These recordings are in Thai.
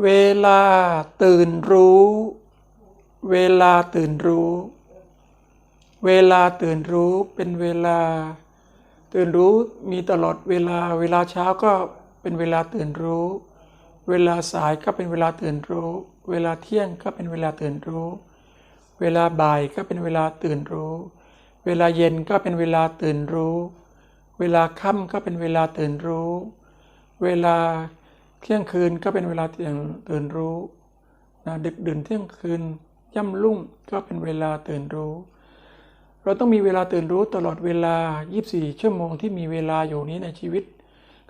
เวลาตื่นรู้ เวลาตื่นรู้ เวลาตื่นรู้เป็นเวลา ตื่นรู้มีตลอดเวลา เวลาเช้าก็เป็นเวลาตื่นรู้ เวลาสายก็เป็นเวลาตื่นรู้ เวลาเที่ยงก็เป็นเวลาตื่นรู้ เวลาบ่ายก็เป็นเวลาตื่นรู้ เวลาเย็นก็เป็นเวลาตื่นรู้ เวลาค่ำก็เป็นเวลาตื่นรู้ เวลา เที่ยงคืนก็เป็นเวลาเที่ยงตื่นรู้นะดึกดื่นเที่ยงคืนย่ำรุ่งก็เป็นเวลาตื่นรู้ เราต้องมีเวลาตื่นรู้ตลอดเวลา 24 ชั่วโมงที่มีเวลาอยู่นี้ในชีวิต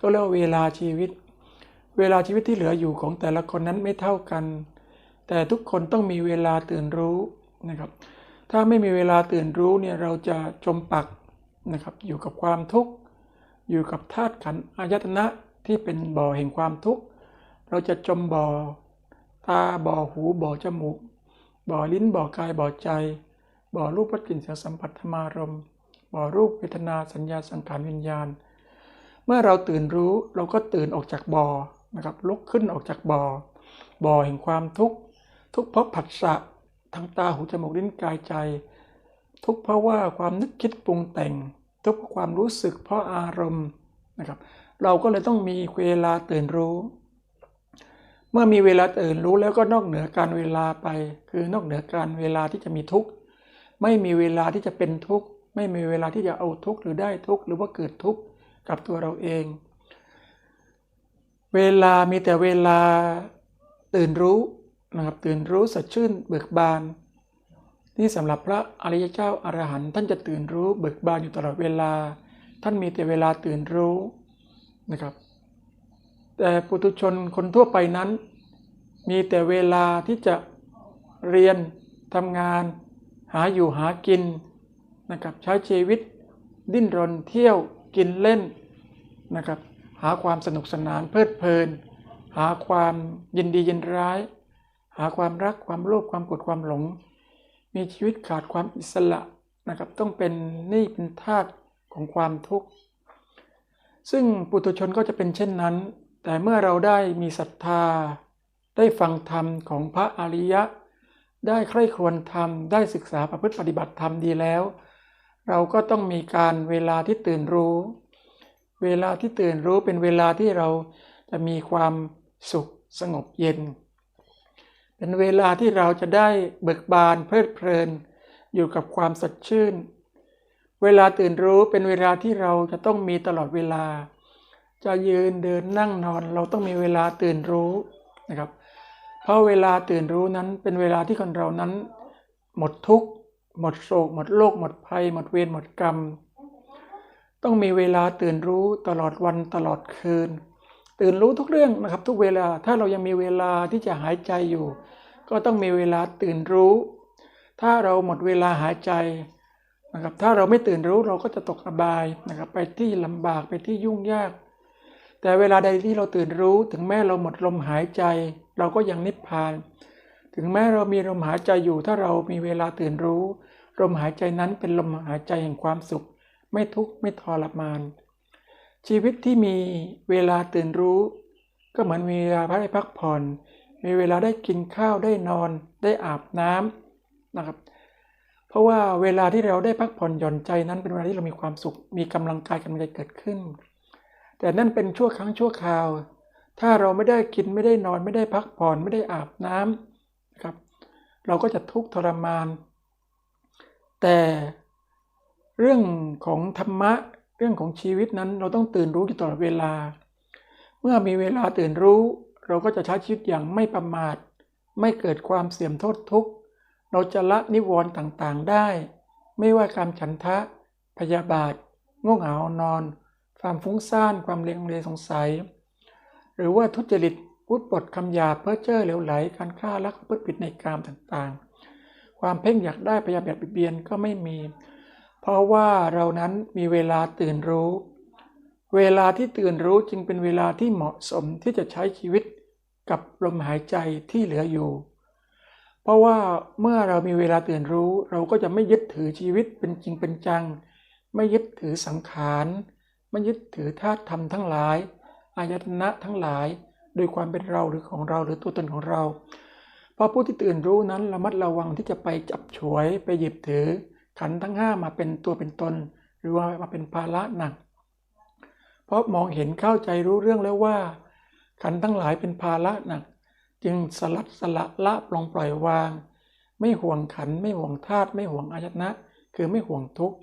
ก็เรียกว่าเวลาชีวิต เวลาชีวิตที่เหลืออยู่ของแต่ละคนนั้นไม่เท่ากัน แต่ทุกคนต้องมีเวลาตื่นรู้นะครับ ถ้าไม่มีเวลาตื่นรู้เนี่ยเราจะจมปักนะครับอยู่กับความทุกข์อยู่กับธาตุขันธ์อายตนะที่เป็นบ่อแห่งความทุกข์ เราจะจมบ่อ ตาบ่อหูบ่อจมูก บ่อลิ้นบ่อกายบ่อใจ บ่อรูปรสกลิ่นเสียงสัมผัสธรรมารมบ่อรูปเวทนาสัญญาสังขารวิญญาณ เมื่อเราตื่นรู้เราก็ตื่นออกจากบ่อนะครับลุกขึ้นออกจากบ่อ บ่อแห่งความทุกข์ทุกเพราะผัสสะทางตาหูจมูกลิ้นกายใจ ทุกเพราะว่าความนึกคิดปรุงแต่ง ทุกเพราะความรู้สึกเพราะอารมณ์นะครับ เราก็เลยต้องมีเวลาตื่นรู้ เมื่อมีเวลาตื่นรู้แล้วก็นอกเหนือการเวลาไป คือนอกเหนือการเวลาที่จะมีทุกข์ไม่มีเวลาที่จะเป็นทุกข์ไม่มีเวลาที่จะเอาทุกข์หรือได้ทุกข์หรือว่าเกิดทุกข์กับตัวเราเอง เวลามีแต่เวลาตื่นรู้นะครับตื่นรู้สดชื่นเบิกบาน นี่สำหรับพระอริยเจ้าอรหันต์ท่านจะตื่นรู้เบิกบานอยู่ตลอดเวลา ท่านมีแต่เวลาตื่นรู้นะครับ แต่ปุถุชนคนทั่วไปนั้น มีแต่เวลาที่จะเรียนทำงาน หาอยู่หากินนะครับใช้ชีวิต ดิ้นรนเที่ยวกินเล่นนะครับหาความสนุกสนานเพลิดเพลิน หาความยินดียินร้าย หาความรักความโลภความโกรธความหลง มีชีวิตขาดความอิสระนะครับต้องเป็นหนี่เป็นทาสของความทุกข์ ซึ่งปุถุชนก็จะเป็นเช่นนั้น แต่เมื่อเราได้มีศรัทธา ได้ฟังธรรมของพระอริยะ ได้ใคร่ครวญธรรม ได้ศึกษาประพฤติปฏิบัติธรรมดีแล้ว เราก็ต้องมีการเวลาที่ตื่นรู้ เวลาที่ตื่นรู้เป็นเวลาที่เราจะมีความสุขสงบเย็น เป็นเวลาที่เราจะได้เบิกบานเพลิดเพลิน อยู่กับความสดชื่น เวลาตื่นรู้เป็นเวลาที่เราจะต้องมีตลอดเวลา จะยืนเดินนั่งนอน เราต้องมีเวลาตื่นรู้นะครับ เพราะเวลาตื่นรู้นั้นเป็นเวลาที่คนเรานั้น หมดทุกข์หมดโศก หมดโลกหมดภัย หมดเวรหมดกรรม ต้องมีเวลาตื่นรู้ตลอดวันตลอดคืน ตื่นรู้ทุกเรื่องนะครับ ทุกเวลาถ้าเรายังมีเวลาที่จะหายใจอยู่ ก็ต้องมีเวลาตื่นรู้ ถ้าเราหมดเวลาหายใจนะครับถ้าเราไม่ตื่นรู้เราก็จะตกอบายนะครับไปที่ลำบากไปที่ยุ่งยาก แต่เวลาใดที่เราตื่นรู้ถึงแม้เราหมดลมหายใจ เราก็ยังนิพพาน ถึงแม้เรามีลมหายใจอยู่ถ้าเรามีเวลาตื่นรู้ ลมหายใจนั้นเป็นลมหายใจแห่งความสุข ไม่ทุกข์ไม่ทรมาน ชีวิตที่มีเวลาตื่นรู้ ก็เหมือนมีเวลาได้พักผ่อน มีเวลาได้กินข้าวได้นอน ได้อาบน้ำนะครับเพราะว่าเวลาที่เราได้พักผ่อนหย่อนใจนั้นเป็นเวลาที่เรามีความสุข มีกำลังกายกำลังใจเกิดขึ้น แต่นั่นเป็นชั่วครั้งชั่วคราว ถ้าเราไม่ได้กินไม่ได้นอนไม่ได้พักผ่อนไม่ได้อาบน้ำนะครับ เราก็จะทุกข์ทรมาน แต่เรื่องของธรรมะเรื่องของชีวิตนั้นเราต้องตื่นรู้อยู่ตลอดเวลา เมื่อมีเวลาตื่นรู้ เราก็จะใช้ชีวิตอย่างไม่ประมาท ไม่เกิดความเสี่ยมโทษทุกข์เราจะละนิวรณ์ต่างๆได้ ไม่ว่าการฉันทะ พยาบาทง่วงเหงานอน ความฟุ้งซ่าน ความเลงเลสงสัย หรือว่าทุจริตพูดปดคำหยาเพ้อเจ้อเหลวไหล การฆ่าลักพฤติผิดในกามต่างๆ ความเพ่งอยากได้พยาบาทบิดเบียนก็ไม่มี เพราะว่าเรานั้นมีเวลาตื่นรู้ เวลาที่ตื่นรู้จึงเป็นเวลาที่เหมาะสมที่จะใช้ชีวิตกับลมหายใจที่เหลืออยู่ เพราะว่าเมื่อเรามีเวลาตื่นรู้ เราก็จะไม่ยึดถือชีวิตเป็นจริงเป็นจัง ไม่ยึดถือสังขาร ไม่ยึดถือธาตุธรรมทั้งหลาย อายตนะทั้งหลาย โดยความเป็นเราหรือของเราหรือตัวตนของเราพราะผู้ที่ตื่นรู้นั้นระมัดระวังที่จะไปจับฉวยไปหยิบถือ ขันทั้งห้ามาเป็นตัวเป็นตน หรือว่ามาเป็นภาระหนัก เพราะมองเห็นเข้าใจรู้เรื่องแล้วว่า ขันทั้งหลายเป็นภาระหนัก จึงสลัดสละละปลงปล่อยวาง ไม่ห่วงขันไม่ห่วงธาตุไม่ห่วงอายตนะ คือไม่ห่วงทุกข์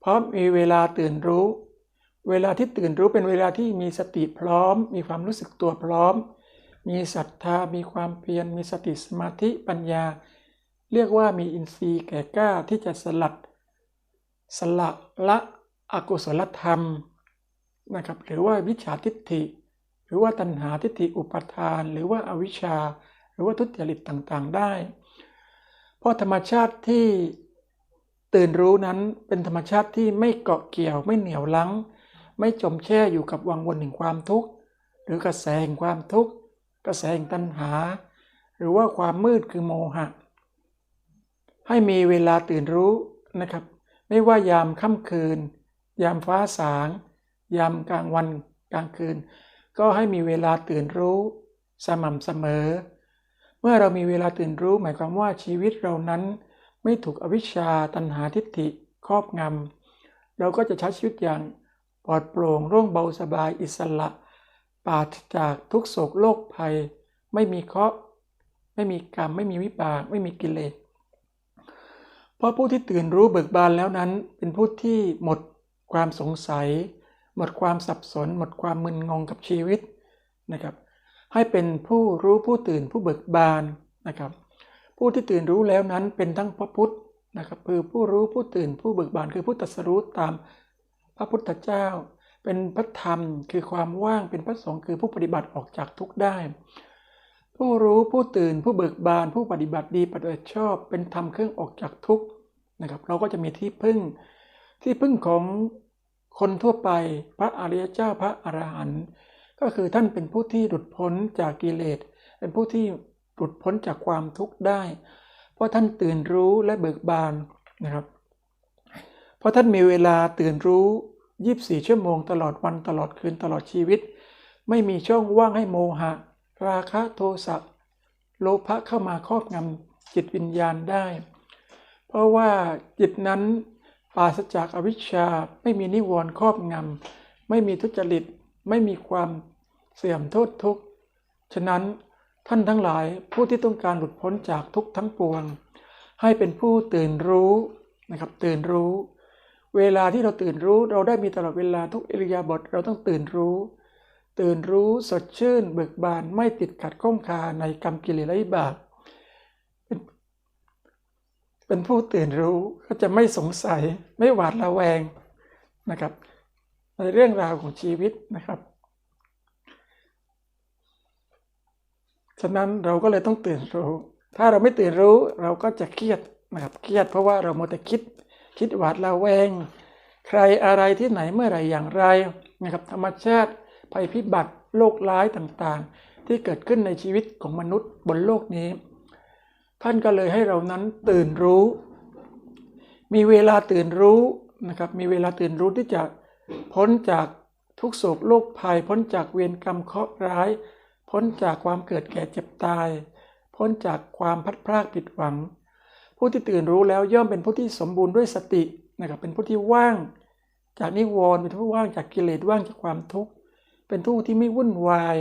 เพราะมีเวลาตื่นรู้ เวลาที่ตื่นรู้เป็นเวลาที่มีสติพร้อม มีความรู้สึกตัวพร้อม มีศรัทธา มีความเพียร มีสติสมาธิปัญญา เรียกว่ามีอินทรีย์แก่กล้าที่จะสลัด สละละอกุศลธรรมนะครับหรือว่าวิชาทิฏฐิ หรือว่าตัณหาทิฏฐิอุปทาน หรือว่าอวิชชา หรือว่าทุจริตต่างๆได้ เพราะธรรมชาติที่ตื่นรู้นั้นเป็นธรรมชาติที่ไม่เกาะเกี่ยวไม่เหนี่ยวลัง ไม่จมแช่อยู่กับวังวนแห่งความทุกข์ หรือกระแสแห่งความทุกข์ กระแสแห่งตัณหา หรือว่าความมืดคือโมหะ ให้มีเวลาตื่นรู้นะครับ ไม่ว่ายามค่ำคืน ยามฟ้าสาง ยามกลางวันกลางคืน ก็ให้มีเวลาตื่นรู้ สม่ำเสมอ เมื่อเรามีเวลาตื่นรู้หมายความว่าชีวิตเรานั้น ไม่ถูกอวิชชาตัณหาทิฏฐิครอบงำเราก็จะใช้ชีวิตอย่าง ลอดโปร่งโล่งเบาสบายอิสระ ปราศจากทุกโศกโรคภัย ไม่มีเคราะห์ไม่มีกรรม ไม่มีวิบาก ไม่มีกิเลส เพราะผู้ที่ตื่นรู้เบิกบานแล้วนั้น เป็นผู้ที่หมดความสงสัย หมดความสับสน หมดความมึนงงกับชีวิตนะครับ ให้เป็นผู้รู้ผู้ตื่นผู้เบิกบานนะครับ ผู้ที่ตื่นรู้แล้วนั้นเป็นทั้งพระพุทธนะครับคือผู้รู้ผู้ตื่นผู้เบิกบานคือผู้ตรัสรู้ตาม ระพุทธเจ้า เป็นพระธรรมคือความว่างเป็นพระสงฆ์คือผู้ปฏิบัติออกจากทุกข์ได้ ผู้รู้ผู้ตื่นผู้เบิกบานผู้ปฏิบัติดีปฏิบัติชอบ เป็นธรรมเครื่องออกจากทุกข์นะครับเราก็จะมีที่พึ่ง ที่พึ่งของคนทั่วไปพระอริยเจ้าพระอรหันต์ก็คือท่านเป็นผู้ที่หลุดพ้นจากกิเลส เป็นผู้ที่หลุดพ้นจากความทุกข์ได้ เพราะท่านตื่นรู้และเบิกบานนะครับ เพราะท่านมีเวลาตื่นรู้ 24 ชั่วโมงตลอดวันตลอดคืนตลอดชีวิต ไม่มีช่องว่างให้โมหะ ราคะโทสะโลภะเข้ามาครอบงำจิตวิญญาณได้ เพราะว่าจิตนั้นปราศจากอวิชชาไม่มีนิวรณ์ครอบงำไม่มีทุจริต ไม่มีความเสื่อมโทษทุกข์ฉะนั้นท่านทั้งหลายผู้ที่ต้องการหลุดพ้นจากทุกทั้งปวง ให้เป็นผู้ตื่นรู้นะครับตื่นรู้ เวลาที่เราตื่นรู้เราได้มีตลอดเวลาทุกอิริยาบถเราต้องตื่นรู้ ตื่นรู้สดชื่น เบิกบานไม่ติดขัดข้องคาในกรรมกิเลสและบาปเป็นเป็นผู้ตื่นรู้ก็จะไม่สงสัยไม่หวาดระแวงนะครับ ในเรื่องราวของชีวิตนะครับฉะนั้นเราก็เลยต้องตื่นรู้ ถ้าเราไม่ตื่นรู้เราก็จะเครียดนะครับเครียดเพราะว่าเราโมแต่คิด คิดหวาดระแวง ใครอะไรที่ไหนเมื่อไรอย่างไรนะครับธรรมชาติภัยพิบัติโรคร้ายต่างๆ ที่เกิดขึ้นในชีวิตของมนุษย์บนโลกนี้ ท่านก็เลยให้เรานั้นตื่นรู้ มีเวลาตื่นรู้นะครับมีเวลาตื่นรู้ที่จะพ้นจากทุกโศกโรคภัย พ้นจากเวรกรรมเคราะห์ร้าย พ้นจากความเกิดแก่เจ็บตาย พ้นจากความพัดพรากผิดหวัง ผู้ที่ตื่นรู้แล้วย่อมเป็นผู้ที่สมบูรณ์ด้วยสตินะครับเป็นผู้ที่ว่างจากนิวรณ์เป็นผู้ว่างจากกิเลสว่างจากความทุกข์เป็นผู้ที่ไม่วุ่นวาย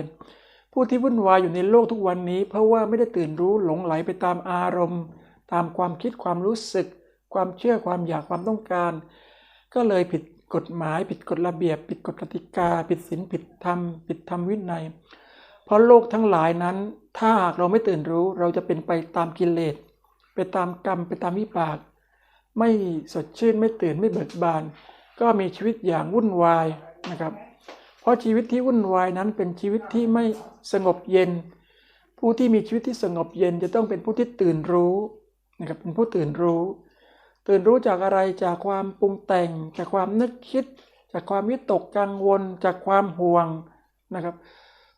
ผู้ที่วุ่นวายอยู่ในโลกทุกวันนี้ เพราะว่าไม่ได้ตื่นรู้หลงไหลไปตามอารมณ์ ตามความคิดความรู้สึก ความเชื่อความอยากความต้องการ ก็เลยผิดกฎหมายผิดกฎระเบียบ ผิดกฎกติกา ผิดศีลผิดธรรมผิดธรรมวินัย เพราะโลกทั้งหลายนั้น ถ้าหากเราไม่ตื่นรู้เราจะเป็นไปตามกิเลส ไปตามกรรมไปตามวิบาก ไม่สดชื่นไม่ตื่นไม่เบิกบาน ก็มีชีวิตอย่างวุ่นวายนะครับ เพราะชีวิตที่วุ่นวายนั้นเป็นชีวิตที่ไม่สงบเย็น ผู้ที่มีชีวิตที่สงบเย็นจะต้องเป็นผู้ที่ตื่นรู้นะครับเป็นผู้ตื่นรู้ ตื่นรู้จากอะไรจากความปรุงแต่ง จากความนึกคิด จากความวิตกกังวล จากความห่วงนะครับ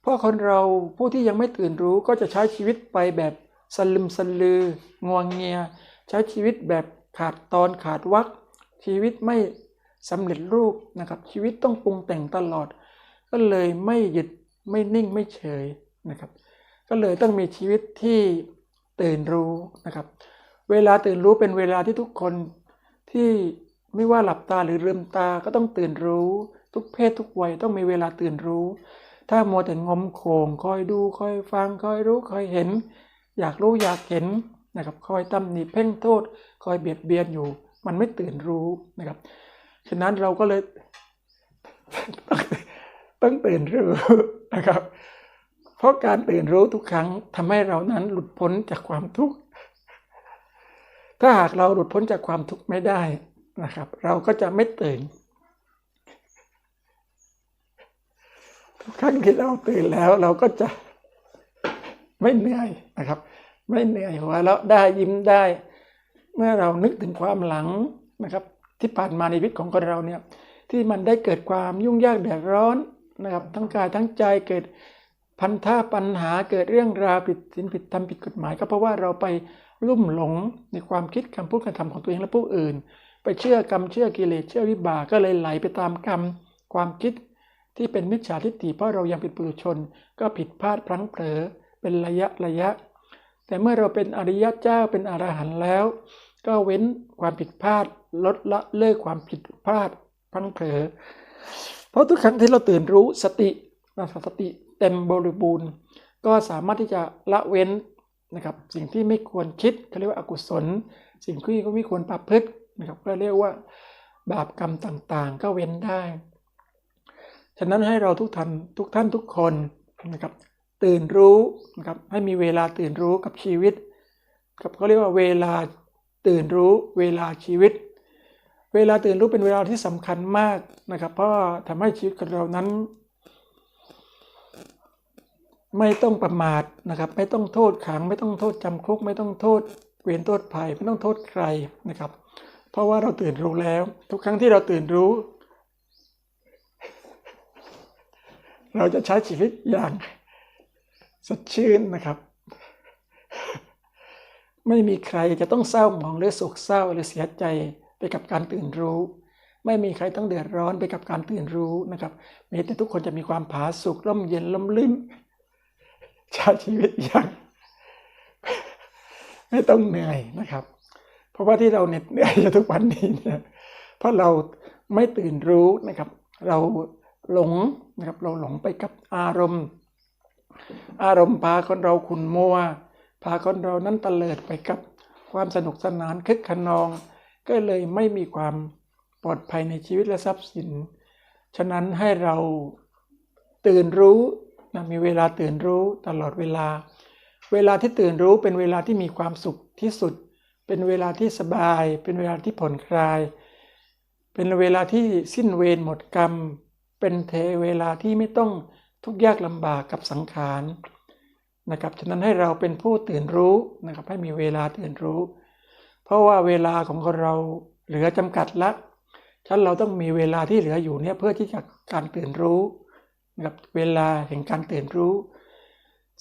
เพราะคนเราผู้ที่ยังไม่ตื่นรู้ก็จะใช้ชีวิตไปแบบ สลึมสลืองวงเงีย ใช้ชีวิตแบบขาดตอนขาดวักชีวิตไม่สำเร็จรูปนะครับ ชีวิตต้องปรุงแต่งตลอด ก็เลยไม่หยุดไม่นิ่งไม่เฉยนะครับ ก็เลยต้องมีชีวิตที่ตื่นรู้นะครับ เวลาตื่นรู้เป็นเวลาที่ทุกคนที่ไม่ว่าหลับตาหรือลืมตาก็ต้องตื่นรู้ ทุกเพศทุกวัยต้องมีเวลาตื่นรู้ ถ้ามัวแต่งมโขงคอยดูคอยฟังคอยรู้คอยเห็น อยากรู้อยากเห็นนะครับคอยตำหนิเพ่งโทษ คอยเบียดเบียนอยู่ มันไม่ตื่นรู้นะครับ ฉะนั้นเราก็เลยต้องตื่นรู้นะครับ เพราะการตื่นรู้ทุกครั้งทำให้เรานั้นหลุดพ้นจากความทุกข์ ถ้าหากเราหลุดพ้นจากความทุกข์ไม่ได้นะครับ เราก็จะไม่ตื่น ทุกครั้งที่เราตื่นแล้วเราก็จะ ไม่เหนื่อยนะครับ ไม่เหนื่อยหัวเราะได้ยิ้มได้ เมื่อเรานึกถึงความหลังนะครับ ที่ผ่านมาในชีวิตของคนเราเนี่ยที่มันได้เกิดความยุ่งยากเดือดร้อนนะครับ ทั้งกายทั้งใจเกิดพันธะปัญหาเกิดเรื่องราวผิดศีลผิดธรรมผิดกฎหมาย ก็เพราะว่าเราไปลุ่มหลงในความคิดคำพูดการทำของตัวเองและผู้อื่น ไปเชื่อกรรมเชื่อกิเลสเชื่อวิบากก็เลยไหลไปตามกรรมความคิดที่เป็นมิจฉาทิฏฐิเพราะเรายังเป็นปุถุชน ก็ผิดพลาดพลั้งเผลอ เป็นระยะระยะ แต่เมื่อเราเป็นอริยะเจ้าเป็นอรหันต์แล้ว ก็เว้นความผิดพลาดลดละเลิกความผิดพลาดพังเผลอเพราะทุกครั้งที่เราตื่นรู้สตินะสติเต็มบริบูรณ์ ก็สามารถที่จะละเว้นนะครับสิ่งที่ไม่ควรคิดเขาเรียกว่าอกุศล สิ่งที่ก็ไม่ควรประพฤตินะครับก็เรียกว่าบาปกรรมต่างๆ ก็เว้นได้ ฉะนั้นให้เราทุกท่านทุกท่านทุกคนนะครับ ตื่นรู้นะครับให้มีเวลาตื่นรู้กับชีวิตครับเขาเรียกว่าเวลาตื่นรู้เวลาชีวิต เวลาตื่นรู้เป็นเวลาที่สำคัญมากนะครับ เพราะทำให้ชีวิตของเรานั้น ไม่ต้องประมาทนะครับ ไม่ต้องโทษขัง ไม่ต้องโทษจำคุก ไม่ต้องโทษเวรโทษภัยไม่ต้องโทษใครนะครับ เพราะว่าเราตื่นรู้แล้ว ทุกครั้งที่เราตื่นรู้ เราจะใช้ชีวิตอย่าง สดชื่นนะครับ ไม่มีใครจะต้องเศร้าหมองหรือโศกเศร้าหรือเสียใจไปกับการตื่นรู้ ไม่มีใครต้องเดือดร้อนไปกับการตื่นรู้นะครับมีแต่ทุกคนจะมีความผาสุกร่มเย็นร่มลื่นช้ชีวิตอย่างไม่ต้องเหนื่อยนะครับ เพราะว่าที่เราเหน็ดเหนื่อยอยู่ทุกวันนี้เนี่ยเพราะเราไม่ตื่นรู้นะครับ เราหลงนะครับเราหลงไปกับอารมณ์ อารมณ์พาคนเราขุนมัว พาคนเรานั้นเตลิดไปกับความสนุกสนานคึกขนอง ก็เลยไม่มีความปลอดภัยในชีวิตและทรัพย์สิน ฉะนั้นให้เราตื่นรู้นะมีเวลาตื่นรู้ตลอดเวลา เวลาที่ตื่นรู้เป็นเวลาที่มีความสุขที่สุด เป็นเวลาที่สบาย เป็นเวลาที่ผ่อนคลาย เป็นเวลาที่สิ้นเวรหมดกรรม เป็นเทเวลาที่ไม่ต้อง ทุกยากลำบากกับสังขารนะครับฉะนั้นให้เราเป็นผู้ตื่นรู้นะครับให้มีเวลาตื่นรู้ เพราะว่าเวลาของคนเราเหลือจำกัดละฉะนั้นเราต้องมีเวลาที่เหลืออยู่เนี่ยเพื่อที่จะการตื่นรู้นะครับเวลาแห่งการตื่นรู้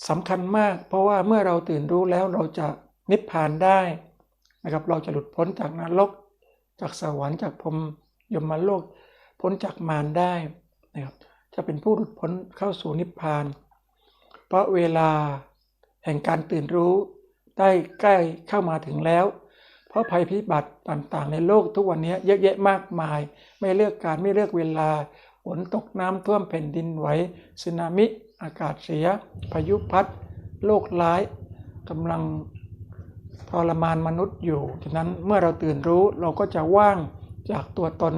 สำคัญมาก เพราะว่าเมื่อเราตื่นรู้แล้วเราจะนิพพานได้นะครับเราจะหลุดพ้นจากนรก จากสวรรค์จากพรมยมโลกพ้นจากมารได้นะครับ จะเป็นผู้หลุดพ้นเข้าสู่นิพพาน เพราะเวลาแห่งการตื่นรู้ได้ใกล้เข้ามาถึงแล้ว เพราะภัยพิบัติต่างๆ ในโลกทุกวันนี้เยอะแยะมากมาย ไม่เลือกการไม่เลือกเวลาฝนตกน้ำท่วมแผ่นดินไหวสึนามิ อากาศเสีย พายุพัดโรคร้ายกำลังทรมานมนุษย์อยู่ฉะนั้นเมื่อเราตื่นรู้เราก็จะว่างจากตัวตน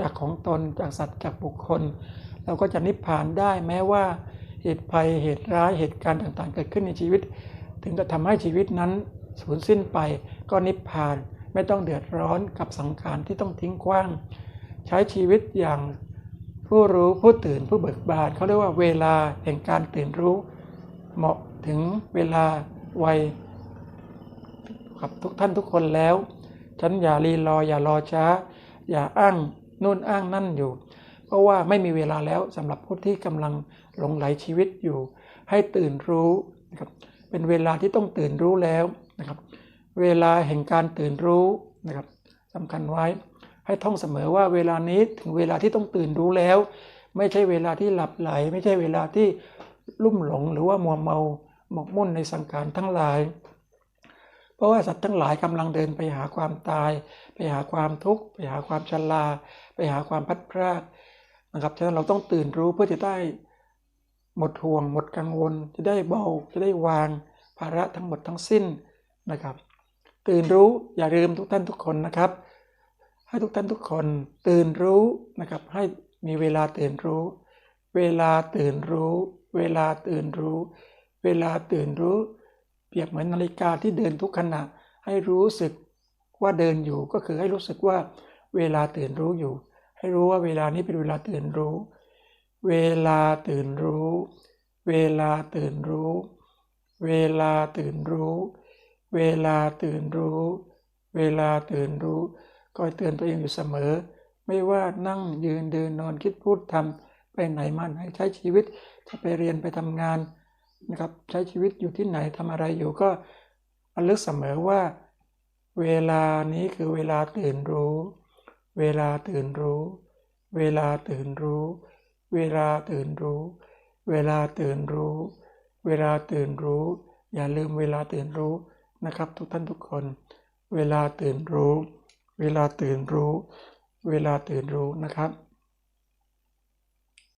จากของตนจากสัตว์จากบุคคล เราก็จะนิพพานได้แม้ว่าเหตุภัยเหตุร้ายเหตุการณ์ต่างๆ เกิดขึ้นในชีวิต ถึงจะทำให้ชีวิตนั้นสูญสิ้นไปก็นิพพานไม่ต้องเดือดร้อนกับสังขารที่ต้องทิ้งขว้าง ใช้ชีวิตอย่างผู้รู้ผู้ตื่นผู้เบิกบานเขาเรียกว่าเวลาแห่งการตื่นรู้ เหมาะถึงเวลาวัยกับทุกท่านทุกคนแล้ว ฉันอย่ารีรออย่ารอช้า อย่าอ้างนู่นอ้างนั่นอยู่ ราะว่าไม่มีเวลาแล้วสำหรับผู้ที่กำลังหลงไหลชีวิตอยู่ ให้ตื่นรู้นะครับเป็นเวลาที่ต้องตื่นรู้แล้วนะครับ เวลาแห่งการตื่นรู้นะครับสำคัญไว้ให้ท่องเสมอว่าเวลานี้ถึงเวลาที่ต้องตื่นรู้แล้ว ไม่ใช่เวลาที่หลับไหล ไม่ใช่เวลาที่ลุ่มหลงหรือว่ามัวเมาหมกมุ่นในสังขารทั้งหลาย เพราะว่าสัตว์ทั้งหลายกำลังเดินไปหาความตาย ไปหาความทุกข์ ไปหาความชราไปหาความพัดพราก นะครับฉะนั้นเราต้องตื่นรู้เพื่อจะได้หมดห่วง หมดกังวล จะได้เบาจะได้วางภาระทั้งหมดทั้งสิ้นนะครับ ตื่นรู้อย่าลืมทุกท่านทุกคนนะครับ ให้ทุกท่านทุกคนตื่นรู้นะครับให้มีเวลาตื่นรู้ เวลาตื่นรู้ เวลาตื่นรู้ เวลาตื่นรู้ เปรียบเหมือนนาฬิกาที่เดินทุกขณะให้รู้สึกว่าเดินอยู่ก็คือให้รู้สึกว่าเวลาตื่นรู้อยู่ ให้รู้ว่าเวลานี้เป็นเวลาตื่นรู้ เวลาตื่นรู้ เวลาตื่นรู้ เวลาตื่นรู้ เวลาตื่นรู้ เวลาตื่นรู้คอยเตือนตัวเองอยู่เสมอ ไม่ว่านั่งยืนเดินนอนคิดพูดทำไปไหนมาไหนใช้ชีวิตจะไปเรียนไปทำงานนะครับใช้ชีวิตอยู่ที่ไหนทำอะไรอยู่ก็ระลึกเสมอว่า เวลานี้คือเวลาตื่นรู้ เวลาตื่นรู้ เวลาตื่นรู้ เวลาตื่นรู้ เวลาตื่นรู้ เวลาตื่นรู้ อย่าลืมเวลาตื่นรู้นะครับ ทุกท่านทุกคน เวลาตื่นรู้ เวลาตื่นรู้ เวลาตื่นรู้นะครับ